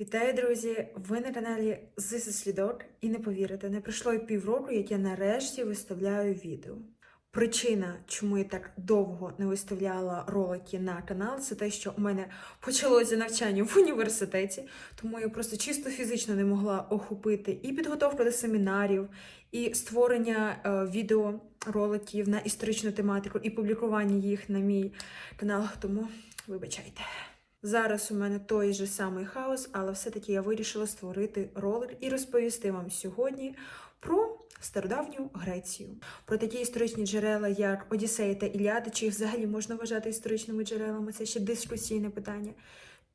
Вітаю, друзі! Ви на каналі This is Lidot. і не повірите, не пройшло і півроку, як я нарешті виставляю відео. Причина, чому я так довго не виставляла ролики на канал, це те, що у мене почалося навчання в університеті, тому я просто чисто фізично не могла охопити і підготовку до семінарів, і створення е, відеороликів на історичну тематику, і публікування їх на мій канал. Тому вибачайте. Зараз у мене той же самий хаос, але все-таки я вирішила створити ролик і розповісти вам сьогодні про стародавню Грецію, про такі історичні джерела, як Одіссея та Іліада, чи їх взагалі можна вважати історичними джерелами. Це ще дискусійне питання.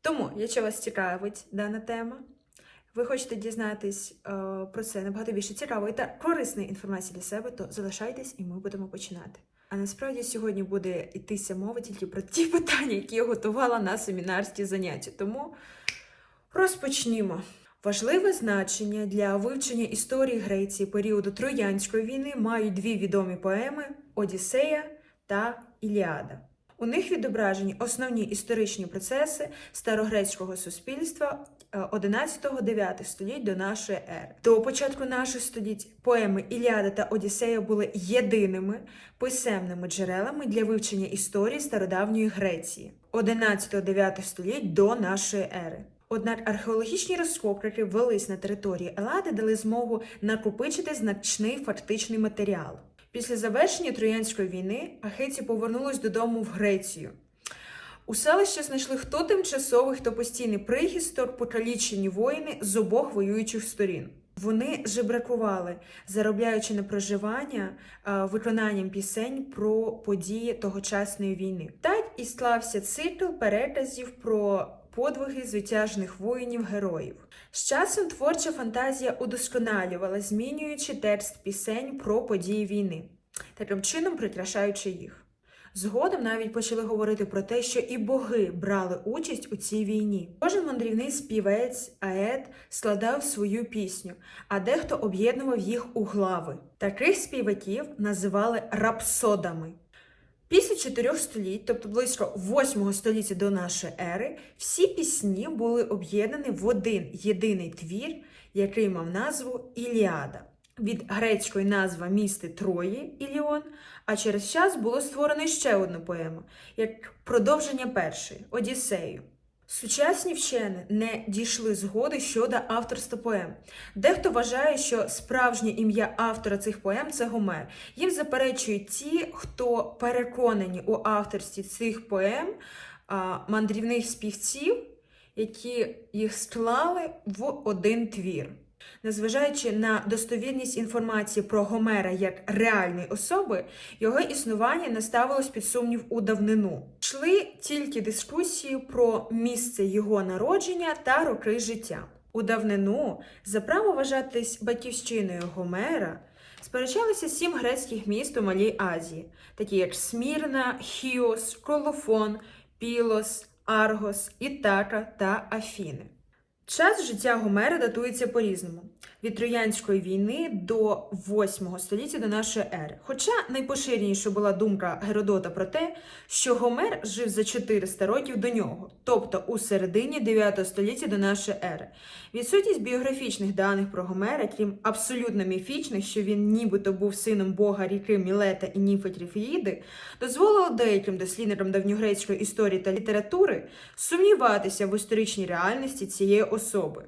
Тому, якщо вас цікавить дана тема, ви хочете дізнатись е, про це набагато більше цікавої та корисної інформації для себе, то залишайтесь і ми будемо починати. А насправді сьогодні буде йтися мова тільки про ті питання, які я готувала на семінарські заняття. Тому розпочнімо. Важливе значення для вивчення історії Греції періоду Троянської війни мають дві відомі поеми Одіссея та Іліада. У них відображені основні історичні процеси старогрецького суспільства е, 11-9 століть до нашої ери. До початку наших століть поеми Іліада та Одіссея були єдиними писемними джерелами для вивчення історії стародавньої Греції 11-9 століть до нашої ери. Однак археологічні розкопки, велись на території Елади, дали змогу накопичити значний фактичний матеріал. Після завершення Троянської війни ахейці повернулись додому в Грецію. У селищі знайшли хто тимчасовий, хто постійний прихисток, покалічені воїни з обох воюючих сторін. Вони жебракували, заробляючи на проживання а, виконанням пісень про події тогочасної війни. Так і склався цикл переказів про подвиги звитяжних воїнів-героїв. З часом творча фантазія удосконалювала, змінюючи текст пісень про події війни, таким чином прикрашаючи їх. Згодом навіть почали говорити про те, що і боги брали участь у цій війні. Кожен мандрівний співець, ает складав свою пісню, а дехто об'єднував їх у глави. Таких співаків називали рапсодами. Після чотирьох століть, тобто близько 8 століття до нашої ери, всі пісні були об'єднані в один єдиний твір, який мав назву Іліада. Від грецької назви місти Трої Іліон, а через час було створено ще одну поему, як продовження першої Одіссею. Сучасні вчені не дійшли згоди щодо авторства поем. Дехто вважає, що справжнє ім'я автора цих поем це Гомер. Їм заперечують ті, хто переконані у авторстві цих поем мандрівних співців, які їх склали в один твір. Незважаючи на достовірність інформації про Гомера як реальної особи, його існування не ставилось під сумнів у давнину. Йшли тільки дискусії про місце його народження та роки життя. У давнину за право вважатись батьківщиною Гомера сперечалися сім грецьких міст у Малій Азії, такі як Смірна, Хіос, Колофон, Пілос, Аргос, Ітака та Афіни. Час життя Гомера датується по-різному від Троянської війни до 8 століття до нашої ери. Хоча найпоширеніша була думка Геродота про те, що Гомер жив за 400 років до нього, тобто у середині 9 століття до нашої ери. Відсутність біографічних даних про Гомера, крім абсолютно міфічних, що він нібито був сином бога ріки Мілета і німфи Трифеїди, дозволило деяким дослідникам давньогрецької історії та літератури сумніватися в історичній реальності цієї особи.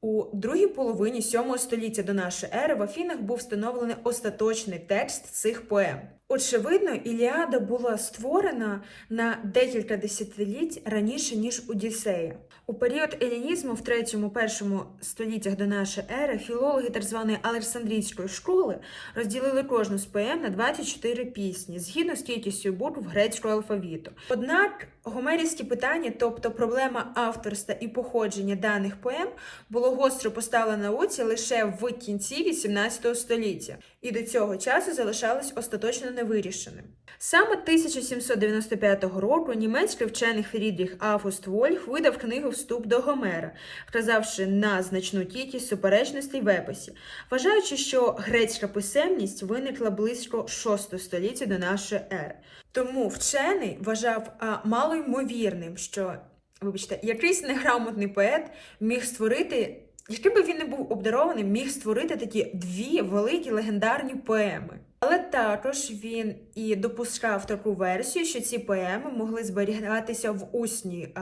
У другій половині 7 століття до нашої ери в Афінах був встановлений остаточний текст цих поем. Очевидно, Іліада була створена на декілька десятиліть раніше, ніж Одіссея. У період елінізму в 3-1 століттях до нашої ери філологи так званої Олександрійської школи розділили кожну з поем на 24 пісні згідно з кількістю букв грецького алфавіту. Однак гомерівські питання, тобто проблема авторства і походження даних поем, було гостро поставлено науці лише в кінці 18 століття, і до цього часу залишалось остаточно невирішеним. Саме 1795 року німецький вчений Фрідріх Август Вольф видав книгу Вступ до Гомера, вказавши на значну кількість суперечностей в епосі, вважаючи, що грецька писемність виникла близько 6 століття до нашої ери. Тому вчений вважав малоймовірним, що вибачте, якийсь неграмотний поет міг створити, який би він не був обдарований, міг створити такі дві великі легендарні поеми. Але також він і допускав таку версію, що ці поеми могли зберігатися в усній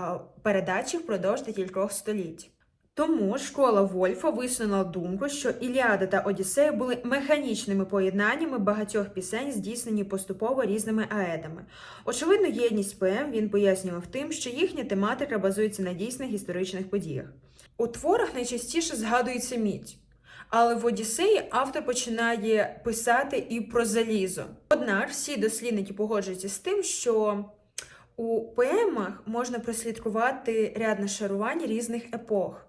передачі впродовж декількох століть. Тому школа Вольфа висунула думку, що Іліада та Одіссея були механічними поєднаннями багатьох пісень, здійснені поступово різними аедами. Очевидно, єдність поем він пояснював тим, що їхня тематика базується на дійсних історичних подіях. У творах найчастіше згадується мідь. Але в Одіссеї автор починає писати і про залізо. Однак всі дослідники погоджуються з тим, що у поемах можна прослідкувати ряд нашарувань різних епох.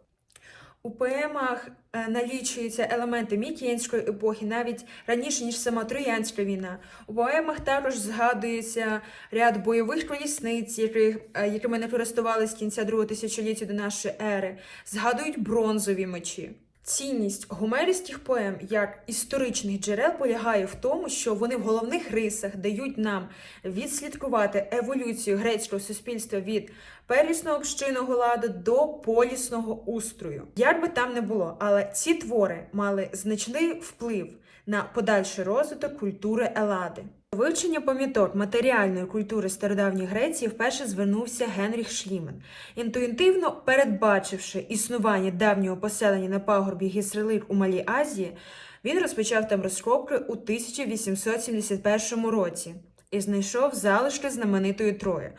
У поемах е, налічуються елементи мікенської епохи, навіть раніше, ніж сама Троянська війна. У поемах також згадується ряд бойових колісниць, яких, е, якими не користувалися з кінця другого тисячоліття до нашої ери. Згадують бронзові мечі. Цінність гомерівських поем як історичних джерел полягає в тому, що вони в головних рисах дають нам відслідкувати еволюцію грецького суспільства від первісного общинного ладу до полісного устрою. Як би там не було, але ці твори мали значний вплив на подальший розвиток культури Елади. Вивчення пам'яток матеріальної культури стародавньої Греції вперше звернувся Генріх Шлімен. Інтуїтивно передбачивши існування давнього поселення на пагорбі Гісрелик у Малій Азії, він розпочав там розкопки у 1871 році і знайшов залишки знаменитої Трої.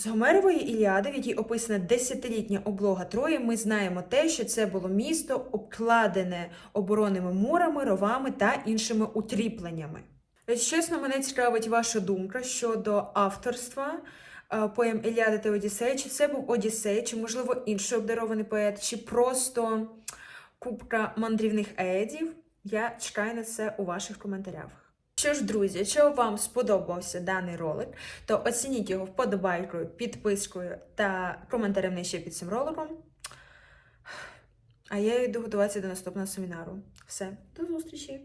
З Гомерової Іліади, в якій описана десятилітня облога Трої, ми знаємо те, що це було місто, обкладене оборонними мурами, ровами та іншими утріпленнями. Чесно, мене цікавить ваша думка щодо авторства е, поем Іліади та Одіссея. Чи це був Одіссей, чи, можливо, інший обдарований поет, чи просто купка мандрівних едів? Я чекаю на це у ваших коментарях. Що ж, друзі, якщо вам сподобався даний ролик, то оцініть його вподобайкою, підпискою та коментарем нижче під цим роликом. А я йду готуватися до наступного семінару. Все, до зустрічі!